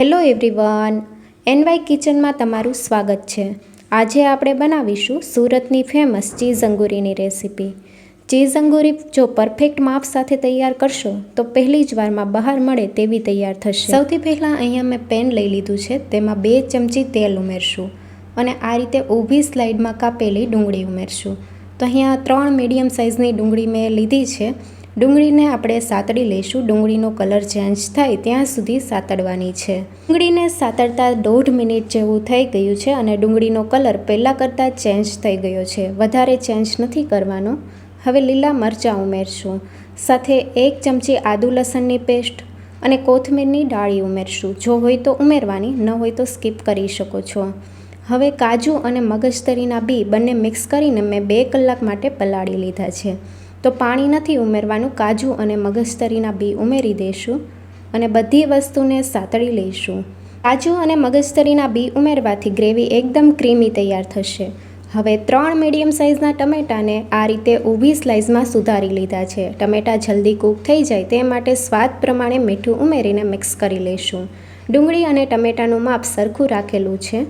Hello everyone NY કિચનમાં તમારું સ્વાગત છે. આજે આપણે બનાવીશું સુરતની ફેમસ ચીઝ અંગુરીની રેસીપી ચીઝ અંગુરી જો પરફેક્ટ માપ સાથે તૈયાર કરશો, તો પહેલી જ વારમાં બહાર મળે તેવી તૈયાર થશે. સૌથી પહેલાં અહીંયા મેં પેન લઈ લીધું છે, તેમાં બે ચમચી તેલ ઉમેરશું અને આ રીતે ઊભી સ્લાઇડમાં કાપેલી ડુંગળી ઉમેરશું. તો અહીંયા ત્રણ મીડિયમ સાઇઝની ડુંગળી મેં લીધી છે. ડુંગળીને આપણે સાતડી લઈશું. ડુંગળીનો કલર ચેન્જ થાય ત્યાં સુધી સાતડવાની છે. ડુંગળીને સાતડતા દોઢ મિનિટ જેવું થઈ ગયું છે અને ડુંગળીનો કલર પહેલાં કરતાં ચેન્જ થઈ ગયો છે. વધારે ચેન્જ નથી કરવાનો. હવે લીલા મરચાં ઉમેરશું. સાથે એક ચમચી આદુ લસણની પેસ્ટ અને કોથમીરની ડાળી ઉમેરશું. જો હોય તો ઉમેરવાની, ન હોય તો સ્કીપ કરી શકો છો. હવે કાજુ અને મગજતરીના બી બંને મિક્સ કરીને મેં બે કલાક માટે પલાળી લીધા છે. તો પાણી નથી ઉમેરવાનું, કાજુ અને મગજતરીના બી ઉમેરી દઈશું અને બધી વસ્તુને સાતળી લઈશું. કાજુ અને મગજતરીના બી ઉમેરવાથી ગ્રેવી એકદમ ક્રીમી તૈયાર થશે. હવે ત્રણ મીડિયમ સાઇઝના ટમેટાને આ રીતે ઊભી સ્લાઇસમાં સુધારી લીધા છે. ટમેટા જલ્દી કૂક થઈ જાય તે માટે સ્વાદ પ્રમાણે મીઠું ઉમેરીને મિક્સ કરી લઈશું. ડુંગળી અને ટમેટાનું માપ સરખું રાખેલું છે.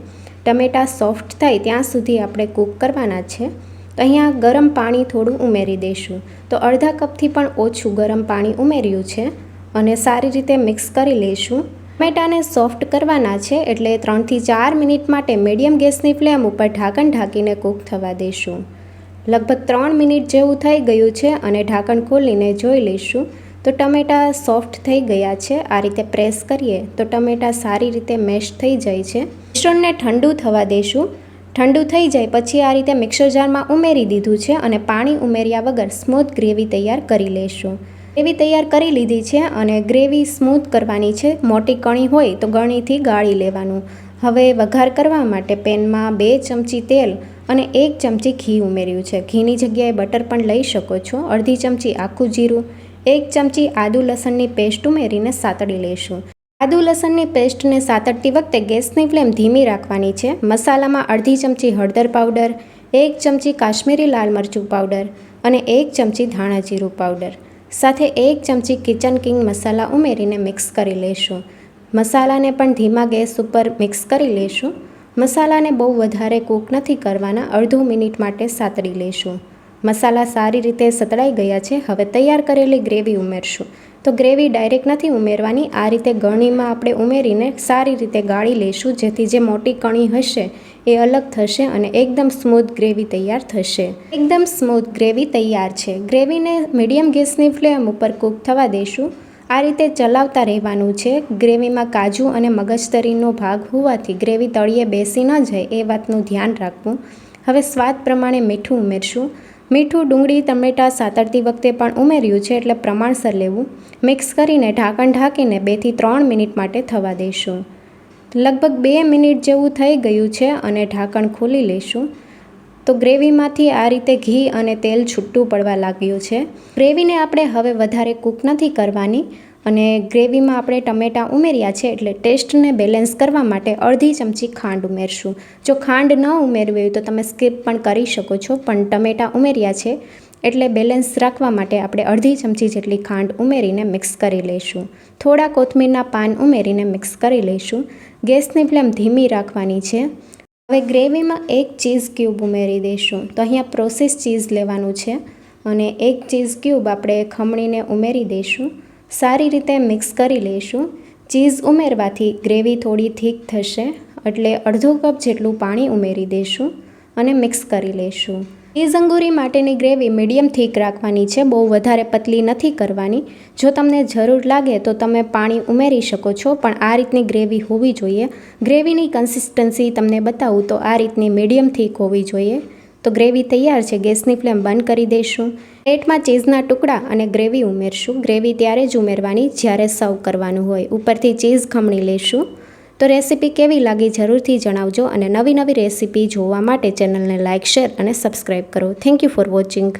ટમેટા સોફ્ટ થાય ત્યાં સુધી આપણે કૂક કરવાના છે. તો અહીંયા ગરમ પાણી થોડું ઉમેરી દઈશું. તો અડધા કપથી પણ ઓછું ગરમ પાણી ઉમેર્યું છે અને સારી રીતે મિક્સ કરી લઈશું. ટમેટાને સોફ્ટ કરવાના છે એટલે ત્રણથી ચાર મિનિટ માટે મીડિયમ ગેસની ફ્લેમ ઉપર ઢાંકણ ઢાંકીને કૂક થવા દઈશું. લગભગ ત્રણ મિનિટ જેવું થઈ ગયું છે અને ઢાંકણ ખોલીને જોઈ લઈશું. તો ટમેટા સોફ્ટ થઈ ગયા છે, આ રીતે પ્રેસ કરીએ. તો ટમેટા સારી રીતે મેશ થઈ જાય છે. મિશ્રણને ઠંડુ થવા દઈશું. ઠંડુ થઈ જાય પછી આ રીતે મિક્સર જારમાં ઉમેરી દીધું છે અને પાણી ઉમેર્યા વગર સ્મૂથ ગ્રેવી તૈયાર કરી લઈશું ગ્રેવી તૈયાર કરી લીધી છે અને ગ્રેવી સ્મૂથ કરવાની છે. મોટી કણી હોય તો ગણીથી ગાળી લેવાનું. હવે વઘાર કરવા માટે પેનમાં બે ચમચી તેલ અને એક ચમચી ઘી ઉમેર્યું છે. ઘીની જગ્યાએ બટર પણ લઈ શકો છો. અડધી ચમચી આખું જીરું, એક ચમચી આદુ લસણની પેસ્ટ ઉમેરીને સાતડી લઈશું આદુ લસણની પેસ્ટને સાતડતી વખતે ગેસની ફ્લેમ ધીમી રાખવાની છે. મસાલામાં અડધી ચમચી હળદર પાવડર, એક ચમચી કાશ્મીરી લાલ મરચું પાવડર અને એક ચમચી ધાણા જીરું પાવડર. સાથે એક ચમચી કિચન કિંગ મસાલા ઉમેરીને મિક્સ કરી લઈશું મસાલાને પણ ધીમા ગેસ ઉપર મિક્સ કરી લઈશું મસાલાને બહુ વધારે કૂક નથી કરવાના, અડધો મિનિટ માટે સાતરી લઈશું મસાલા સારી રીતે સતળાઈ ગયા છે, હવે તૈયાર કરેલી ગ્રેવી ઉમેરશું. તો ગ્રેવી ડાયરેક્ટ નથી ઉમેરવાની, આ રીતે ગળણીમાં આપણે ઉમેરીને સારી રીતે ગાળી લઈશું, જેથી જે મોટી કણી હશે એ અલગ થશે અને એકદમ સ્મૂથ ગ્રેવી તૈયાર થશે. એકદમ સ્મૂથ ગ્રેવી તૈયાર છે. ગ્રેવીને મીડિયમ ગેસની ફ્લેમ ઉપર કૂક થવા દઈશું આ રીતે ચલાવતા રહેવાનું છે. ગ્રેવીમાં કાજુ અને મગજતરીનો ભાગ હોવાથી ગ્રેવી તળિયે બેસી ન જાય એ વાતનું ધ્યાન રાખવું. હવે સ્વાદ પ્રમાણે મીઠું ઉમેરશું. મીઠું, ડુંગળી, ટમેટાં સાતરતી વખતે પણ ઉમેર્યું છે એટલે પ્રમાણસર લેવું. મિક્સ કરીને ઢાંકણ ઢાંકીને બેથી ત્રણ મિનિટ માટે થવા દઈશું લગભગ બે મિનિટ જેવું થઈ ગયું છે અને ઢાંકણ ખોલી લઈશું તો ગ્રેવીમાંથી આ રીતે ઘી અને તેલ છૂટું પડવા લાગ્યું છે. ગ્રેવીને આપણે હવે વધારે કૂક નથી કરવાની. અને ગ્રેવીમાં આપણે ટમેટાં ઉમેર્યા છે એટલે ટેસ્ટને બેલેન્સ કરવા માટે અડધી ચમચી ખાંડ ઉમેરશું. જો ખાંડ ન ઉમેરવી હોય તો તમે સ્કીપ પણ કરી શકો છો, પણ ટમેટાં ઉમેર્યા છે એટલે બેલેન્સ રાખવા માટે આપણે અડધી ચમચી જેટલી ખાંડ ઉમેરીને મિક્સ કરી લઈશું. થોડા કોથમીરના પાન ઉમેરીને મિક્સ કરી લઈશું. ગેસની ફ્લેમ ધીમી રાખવાની છે. હવે ગ્રેવીમાં એક ચીઝ ક્યુબ ઉમેરી દઈશું. તો અહીંયા પ્રોસેસ ચીઝ લેવાનું છે અને એક ચીઝ ક્યુબ આપણે ખમણીને ઉમેરી દઈશું. સારી રીતે મિક્સ કરી લઈશું. ચીઝ ઉમેરવાથી ગ્રેવી થોડી થીક થશે, એટલે અડધો કપ જેટલું પાણી ઉમેરી દઈશું અને મિક્સ કરી લઈશું. ચીઝ અંગુરી માટેની ગ્રેવી મીડિયમ થીક રાખવાની છે, બહુ વધારે પતલી નથી કરવાની. જો તમને જરૂર લાગે તો તમે પાણી ઉમેરી શકો છો, પણ આ રીતની ગ્રેવી હોવી જોઈએ. ગ્રેવીની કન્સિસ્ટન્સી તમને બતાવું તો આ રીતની મીડિયમ થીક હોવી જોઈએ. તો ગ્રેવી તૈયાર છે, ગેસની ફ્લેમ બંધ કરી દઈશું. પ્લેટમાં ચીઝના ટુકડા અને ગ્રેવી ઉમેરશું. ગ્રેવી ત્યારે જ ઉમેરવાની જ્યારે સર્વ કરવાનું હોય. ઉપરથી ચીઝ ખમણી લઈશું. તો રેસીપી કેવી લાગી જરૂરથી જણાવજો અને નવી નવી રેસીપી જોવા માટે ચેનલને લાઇક શેર અને સબસ્ક્રાઈબ કરો. Thank you for watching.